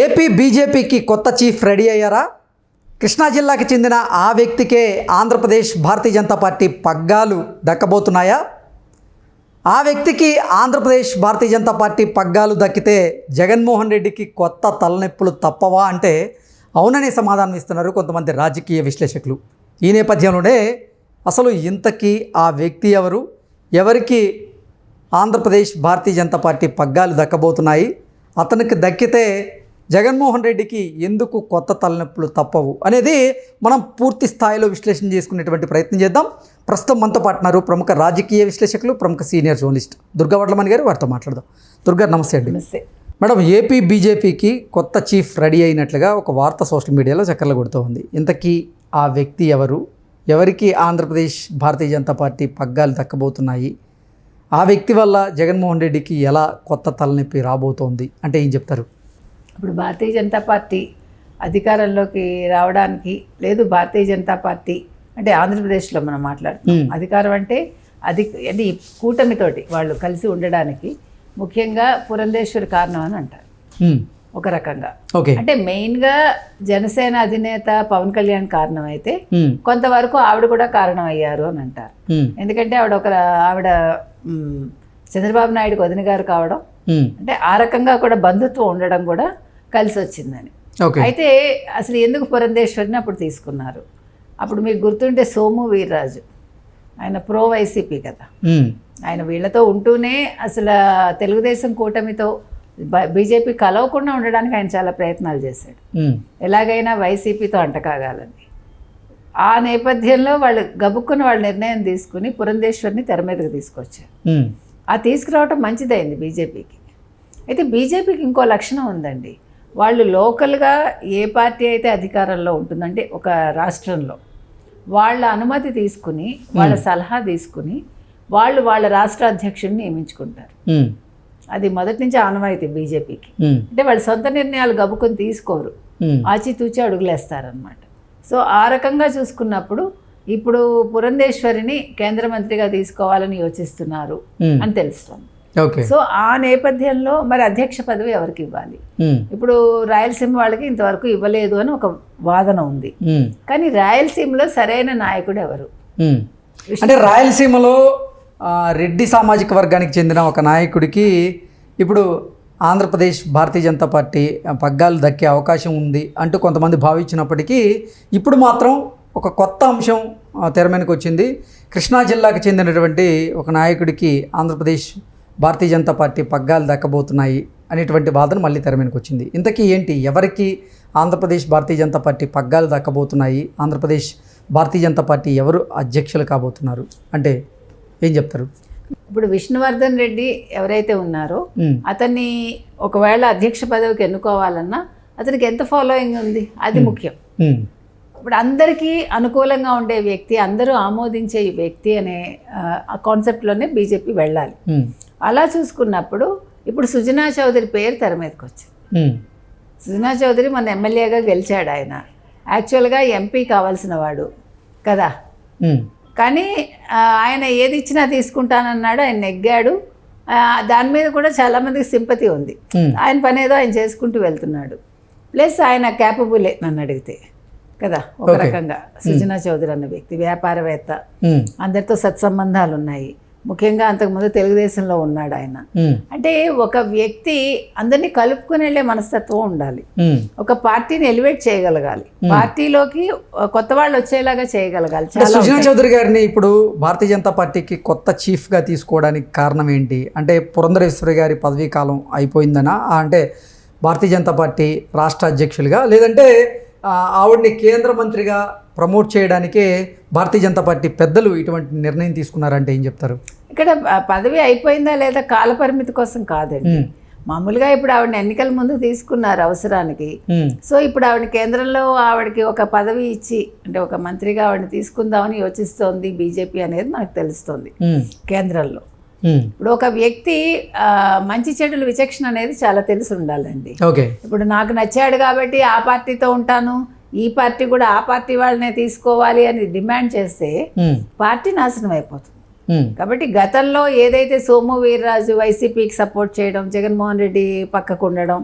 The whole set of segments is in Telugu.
ఏపీ బీజేపీకి కొత్త చీఫ్ రెడీ అయ్యారా? కృష్ణా జిల్లాకి చెందిన ఆ వ్యక్తికే ఆంధ్రప్రదేశ్ భారతీయ జనతా పార్టీ పగ్గాలు దక్కబోతున్నాయా? ఆ వ్యక్తికి ఆంధ్రప్రదేశ్ భారతీయ జనతా పార్టీ పగ్గాలు దక్కితే జగన్మోహన్ రెడ్డికి కొత్త తలనొప్పులు తప్పవా అంటే అవుననే సమాధానం ఇస్తున్నారు కొంతమంది రాజకీయ విశ్లేషకులు. ఈ నేపథ్యంలోనే అసలు ఇంతకీ ఆ వ్యక్తి ఎవరు? ఎవరికి ఆంధ్రప్రదేశ్ భారతీయ జనతా పార్టీ పగ్గాలు దక్కబోతున్నాయి? అతనికి దక్కితే జగన్మోహన్ రెడ్డికి ఎందుకు కొత్త తలనొప్పులు తప్పవు అనేది మనం పూర్తి స్థాయిలో విశ్లేషణ చేసుకునేటువంటి ప్రయత్నం చేద్దాం. ప్రస్తుతం మనతో పాటున్నారు ప్రముఖ రాజకీయ విశ్లేషకులు ప్రముఖ సీనియర్ జర్నలిస్ట్ దుర్గా వడ్లమణి గారు వారితో మాట్లాడదాం. దుర్గా నమస్తే అండి. నమస్తే. మేడం ఏపీ బీజేపీకి కొత్త చీఫ్ రెడీ అయినట్లుగా ఒక వార్త సోషల్ మీడియాలో చక్కర్లు కొడుతూ ఉంది. ఇంతకీ ఆ వ్యక్తి ఎవరు? ఎవరికి ఆంధ్రప్రదేశ్ భారతీయ జనతా పార్టీ పగ్గాలు దక్కబోతున్నాయి? ఆ వ్యక్తి వల్ల జగన్మోహన్ రెడ్డికి ఎలా కొత్త తలనొప్పి రాబోతోంది? అంటే ఏం చెప్తారు? ఇప్పుడు భారతీయ జనతా పార్టీ అధికారంలోకి రావడానికి లేదు భారతీయ జనతా పార్టీ అంటే ఆంధ్రప్రదేశ్లో మనం మాట్లాడుతాం Hmm. అధికారం అంటే అది అంటే ఈ కూటమితోటి వాళ్ళు కలిసి ఉండడానికి ముఖ్యంగా పురంధేశ్వరి కారణం అని అంటారు. ఒక రకంగా ఓకే అంటే మెయిన్గా జనసేన అధినేత పవన్ కళ్యాణ్ కారణం అయితే. కొంతవరకు ఆవిడ కూడా కారణం అయ్యారు అని అంటారు. ఎందుకంటే ఆవిడ ఒక ఆవిడ చంద్రబాబు నాయుడుకి వదిన గారు కావడం. అంటే ఆ రకంగా కూడా బంధుత్వం ఉండడం కూడా కలిసి వచ్చిందని అయితే అసలు ఎందుకు పురంధేశ్వరిని అప్పుడు తీసుకున్నారు? అప్పుడు మీకు గుర్తుంటే సోము వీర్రాజు. ఆయన ప్రో వైసీపీ కదా. హ్మ్. ఆయన వీళ్ళతో ఉంటూనే అసలు తెలుగుదేశం కూటమితో బీజేపీ కలవకుండా ఉండడానికి ఆయన చాలా ప్రయత్నాలు చేశాడు. హ్మ్. ఎలాగైనా వైసీపీతో అంటకాగాలని. ఆ నేపథ్యంలో వాళ్ళు గబుక్కుని వాళ్ళ నిర్ణయం తీసుకుని పురంధేశ్వరిని తెర మీదకి తీసుకొచ్చారు. ఆ తీసుకురావటం మంచిదైంది బీజేపీకి. అయితే బీజేపీకి ఇంకో లక్షణం ఉందండి. వాళ్ళు లోకల్గా ఏ పార్టీ అయితే అధికారంలో ఉంటుందంటే ఒక రాష్ట్రంలో. వాళ్ళ అనుమతి తీసుకుని వాళ్ళ సలహా తీసుకుని వాళ్ళు వాళ్ళ రాష్ట్ర అధ్యక్షుడిని నియమించుకుంటారు. అది మొదటి నుంచి ఆనవాయితీ బీజేపీకి. అంటే వాళ్ళ సొంత నిర్ణయాలు గబుకొని తీసుకోరు. ఆచితూచి అడుగులేస్తారనమాట సో ఆ రకంగా చూసుకున్నప్పుడు ఇప్పుడు పురంధేశ్వరిని కేంద్ర మంత్రిగా తీసుకోవాలని యోచిస్తున్నారు హ్మ్. అని తెలుస్తుంది ఓకే సో ఆ నేపథ్యంలో మరి అధ్యక్ష పదవి ఎవరికి ఇవ్వాలి హ్మ్. ఇప్పుడు రాయలసీమ వాళ్ళకి ఇంతవరకు ఇవ్వలేదు అని ఒక వాదన ఉంది హ్మ్. కానీ రాయలసీమలో సరైన నాయకుడు ఎవరు. అంటే రాయలసీమలో రెడ్డి సామాజిక వర్గానికి చెందిన ఒక నాయకుడికి ఇప్పుడు ఆంధ్రప్రదేశ్ భారతీయ జనతా పార్టీ పగ్గాలు దక్కే అవకాశం ఉంది అంటూ కొంతమంది భావించినప్పటికీ ఇప్పుడు మాత్రం ఒక కొత్త అంశం తెర మీదకి వచ్చింది. కృష్ణా జిల్లాకు చెందినటువంటి ఒక నాయకుడికి ఆంధ్రప్రదేశ్ భారతీయ జనతా పార్టీ పగ్గాలు దక్కబోతున్నాయి అనేటువంటి వాదన మళ్ళీ తెర మీదకి వచ్చింది. ఇంతకీ ఏంటి? ఎవరికి ఆంధ్రప్రదేశ్ భారతీయ జనతా పార్టీ పగ్గాలు దక్కబోతున్నాయి? ఆంధ్రప్రదేశ్ భారతీయ జనతా పార్టీ ఎవరు అధ్యక్షులు కాబోతున్నారు? అంటే ఏం చెప్తారు? ఇప్పుడు విష్ణువర్ధన్ రెడ్డి ఎవరైతే ఉన్నారో అతన్ని ఒకవేళ అధ్యక్ష పదవికి ఎన్నుకోవాలన్నా అతనికి ఎంత ఫాలోయింగ్ ఉంది? అది ముఖ్యం. ఇప్పుడు అందరికీ అనుకూలంగా ఉండే వ్యక్తి అందరూ ఆమోదించే వ్యక్తి అనే కాన్సెప్ట్లోనే బీజేపీ వెళ్ళాలి. అలా చూసుకున్నప్పుడు ఇప్పుడు సుజనా చౌదరి పేరు తెర మీదకి వచ్చింది. సుజనా చౌదరి మన ఎమ్మెల్యేగా గెలిచాడు ఆయన. యాక్చువల్గా ఎంపీ కావాల్సిన వాడు కదా. కానీ ఆయన ఏది ఇచ్చినా తీసుకుంటానన్నాడు ఆయన నెగ్గాడు. దాని మీద కూడా చాలామందికి సింపతి ఉంది. ఆయన పని ఏదో ఆయన చేసుకుంటూ వెళ్తున్నాడు. ప్లస్ ఆయన క్యాపబులే నన్ను అడిగితే. కదా? ఒక. రకంగా. సుజనా చౌదరి అన్న వ్యక్తి వ్యాపారవేత్త. అందరితో సత్సంబంధాలు ఉన్నాయి. ముఖ్యంగా అంతకుముందు తెలుగుదేశంలో ఉన్నాడు ఆయన. అంటే ఒక వ్యక్తి అందరినీ కలుపుకుని వెళ్ళే మనస్తత్వం ఉండాలి. ఒక పార్టీని ఎలివేట్ చేయగలగాలి. పార్టీలోకి కొత్త వాళ్ళు వచ్చేలాగా చేయగలగాలి. సుజనా చౌదరి గారిని ఇప్పుడు భారతీయ జనతా పార్టీకి కొత్త చీఫ్గా తీసుకోవడానికి కారణం ఏంటి? అంటే పురంధరేశ్వరి గారి పదవీ కాలం అయిపోయిందనా? అంటే భారతీయ జనతా పార్టీ రాష్ట్ర అధ్యక్షులుగా? లేదంటే ఆవిడ్ని కేంద్ర మంత్రిగా ప్రమోట్ చేయడానికే భారతీయ జనతా పార్టీ పెద్దలు ఇటువంటి నిర్ణయం తీసుకున్నారంటే ఏం చెప్తారు? ఇక్కడ పదవి అయిపోయిందా లేదా కాలపరిమితి కోసం కాదండి. మామూలుగా ఇప్పుడు ఆవిడని ఎన్నికల ముందు తీసుకున్నారు అవసరానికి. సో ఇప్పుడు ఆవిడ కేంద్రంలో ఆవిడకి ఒక పదవి ఇచ్చి అంటే ఒక మంత్రిగా ఆవిడని తీసుకుందామని యోచిస్తోంది బీజేపీ అనేది మనకు తెలుస్తుంది. కేంద్రంలో. ఇప్పుడు ఒక వ్యక్తి మంచి చెడుల విచక్షణ అనేది చాలా తెలిసి ఉండాలండి. ఓకే ఇప్పుడు నాకు నచ్చాడు కాబట్టి ఆ పార్టీతో ఉంటాను ఈ పార్టీ కూడా ఆ పార్టీ వాళ్ళనే తీసుకోవాలి అని డిమాండ్ చేస్తే ఉమ్, పార్టీ నాశనం అయిపోతుంది. ఉమ్, కాబట్టి గతంలో ఏదైతే సోము వీర్రాజు వైసీపీకి సపోర్ట్ చేయడం జగన్మోహన్ రెడ్డి పక్కకు ఉండడం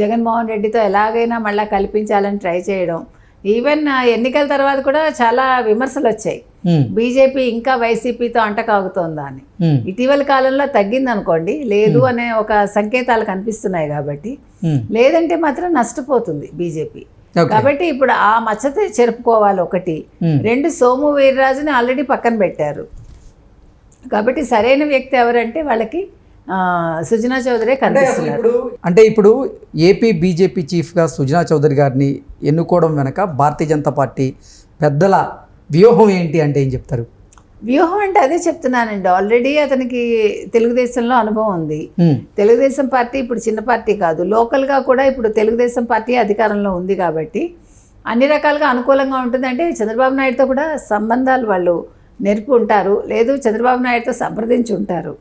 జగన్మోహన్ రెడ్డితో ఎలాగైనా మళ్ళీ కల్పించాలని ట్రై చేయడం ఈవెన్ ఎన్నికల తర్వాత కూడా చాలా విమర్శలు వచ్చాయి. ఉమ్, బీజేపీ ఇంకా వైసీపీతో అంటకాగుతోందా అని. ఉమ్, ఇటీవల కాలంలో తగ్గింది అనుకోండి లేదు అనే ఒక సంకేతాలు కనిపిస్తున్నాయి కాబట్టి. లేదంటే మాత్రం నష్టపోతుంది బీజేపీ. కాబట్టి ఇప్పుడు ఆ మచ్చతే చెరుపుకోవాలి ఒకటి. రెండు సోము వీర్రాజుని ఆల్రెడీ పక్కన పెట్టారు. కాబట్టి సరైన వ్యక్తి ఎవరంటే వాళ్ళకి సుజనా చౌదరి కనిపిస్తున్నారు. అంటే ఇప్పుడు ఏపీ బీజేపీ చీఫ్గా సుజనా చౌదరి గారిని ఎన్నుకోవడం వెనక భారతీయ జనతా పార్టీ పెద్దల వ్యూహం ఏంటి అంటే ఏం చెప్తారు? వ్యూహం అంటే అదే చెప్తున్నానండి. ఆల్రెడీ అతనికి తెలుగుదేశంలో అనుభవం ఉంది. తెలుగుదేశం పార్టీ ఇప్పుడు చిన్న పార్టీ కాదు. లోకల్గా కూడా ఇప్పుడు తెలుగుదేశం పార్టీ అధికారంలో ఉంది కాబట్టి అన్ని రకాలుగా అనుకూలంగా ఉంటుంది. అంటే చంద్రబాబు నాయుడుతో కూడా సంబంధాలు వాళ్ళు నెరుపు ఉంటారు లేదు చంద్రబాబు నాయుడుతో సంప్రదించి ఉంటారు.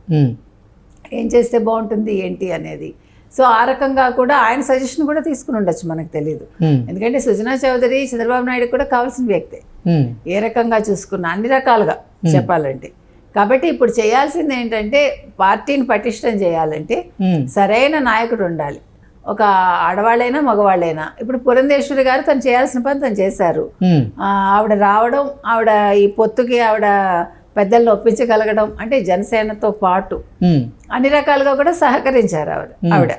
ఏం చేస్తే బాగుంటుంది ఏంటి అనేది. సో ఆ రకంగా కూడా ఆయన సజెషన్ కూడా తీసుకుని ఉండొచ్చు మనకు తెలియదు ఎందుకంటే సుజనా చౌదరి చంద్రబాబు నాయుడు కూడా కావాల్సిన వ్యక్తే. ఏ రకంగా చూసుకున్నా అన్ని రకాలుగా చెప్పాలంటే. కాబట్టి ఇప్పుడు చేయాల్సింది ఏంటంటే పార్టీని పటిష్టం చేయాలంటే సరైన నాయకుడు ఉండాలి. ఒక ఆడవాళ్ళైనా మగవాళ్ళైనా. ఇప్పుడు పురంధేశ్వరి గారు తను చేయాల్సిన పని తను చేశారు. ఆవిడ రావడం ఆవిడ ఈ పొత్తుకి ఆవిడ పెద్దలను ఒప్పించగలగడం అంటే జనసేనతో పాటు అన్ని రకాలుగా కూడా సహకరించారు ఆవిడ. ఆవిడ.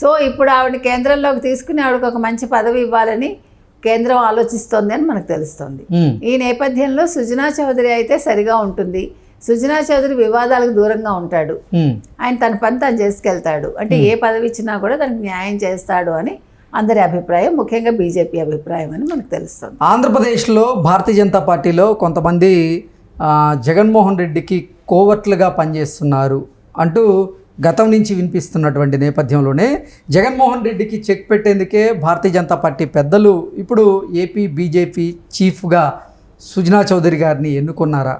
సో ఇప్పుడు ఆవిడ కేంద్రంలోకి తీసుకుని ఆవిడకి ఒక మంచి పదవి ఇవ్వాలని కేంద్రం ఆలోచిస్తోంది అని మనకు తెలుస్తుంది. ఈ నేపథ్యంలో సుజనా చౌదరి అయితే సరిగా ఉంటుంది. సుజనా చౌదరి వివాదాలకు దూరంగా ఉంటాడు. ఆయన తన పని తను చేసుకెళ్తాడు. అంటే ఏ పదవి ఇచ్చినా కూడా దానికి న్యాయం చేస్తాడు అని అందరి అభిప్రాయం ముఖ్యంగా బీజేపీ అభిప్రాయం అని మనకు తెలుస్తుంది. ఆంధ్రప్రదేశ్లో భారతీయ జనతా పార్టీలో కొంతమంది జగన్మోహన్ రెడ్డికి కోవట్లుగా పనిచేస్తున్నారు అంటూ గతం నుంచి వినిపిస్తున్నటువంటి నేపథ్యంలోనే జగన్మోహన్ రెడ్డికి చెక్ పెట్టేందుకే భారతీయ జనతా పార్టీ పెద్దలు ఇప్పుడు ఏపీ బీజేపీ చీఫ్గా సుజనా చౌదరి గారిని ఎన్నుకున్నారా?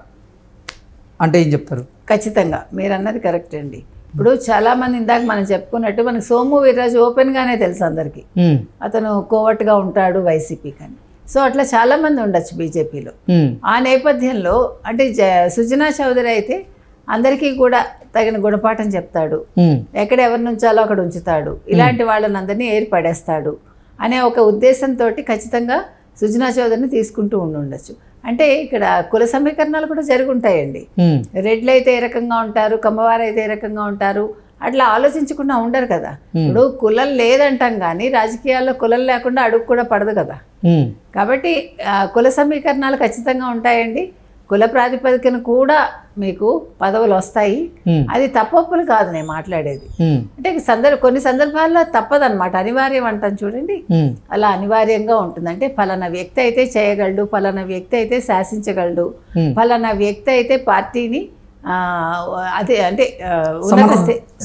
అంటే ఏం చెప్తారు? ఖచ్చితంగా. మీరు అన్నది కరెక్ట్ అండి. ఇప్పుడు చాలామంది ఇందాక మనం చెప్పుకున్నట్టు మనకు సోము వీర్రాజు ఓపెన్గానే తెలుసు అందరికీ. అతను కోవట్టుగా ఉంటాడు వైసీపీ కానీ. సో అట్లా చాలామంది ఉండొచ్చు బీజేపీలో. ఆ నేపథ్యంలో అంటే సుజనా చౌదరి అయితే అందరికీ కూడా తగిన గుణపాఠం చెప్తాడు. ఎక్కడ ఎవరి నుంచాలో అక్కడ ఉంచుతాడు. ఇలాంటి వాళ్ళని అందరినీ ఏర్పడేస్తాడు అనే ఒక ఉద్దేశంతో ఖచ్చితంగా సుజనా చౌదరిని తీసుకుంటూ ఉండి ఉండొచ్చు. అంటే ఇక్కడ కుల సమీకరణాలు కూడా జరుగుంటాయండి. రెడ్లు అయితే ఏ రకంగా ఉంటారు? కమ్మవారు అయితే ఏ రకంగా ఉంటారు? అట్లా ఆలోచించకుండా ఉండరు కదా. ఇప్పుడు కులం లేదంటాం కానీ రాజకీయాల్లో కులం లేకుండా అడుగు కూడా పడదు కదా. కాబట్టి కుల సమీకరణాలు ఖచ్చితంగా ఉంటాయండి. కుల ప్రాతిపదికన కూడా మీకు పదవులు వస్తాయి. అది తప్పప్పులు కాదు నేను మాట్లాడేది. అంటే సందర్భ కొన్ని సందర్భాల్లో తప్పదన్నమాట. అనివార్యం అంటాం చూడండి. అలా అనివార్యంగా ఉంటుంది. అంటే ఫలానా వ్యక్తి అయితే చేయగలడు ఫలానా వ్యక్తి అయితే శాసించగలడు. ఫలానా వ్యక్తి అయితే పార్టీని అదే అంటే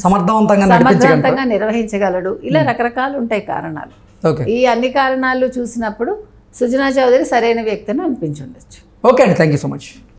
సమర్థవంతంగా సమర్థవంతంగా నిర్వహించగలడు. ఇలా రకరకాలు ఉంటాయి కారణాలు. ఈ అన్ని కారణాలు చూసినప్పుడు సుజనా చౌదరి సరైన వ్యక్తి అని అనిపించుండొచ్చు. ఓకే అండి. Thank you so much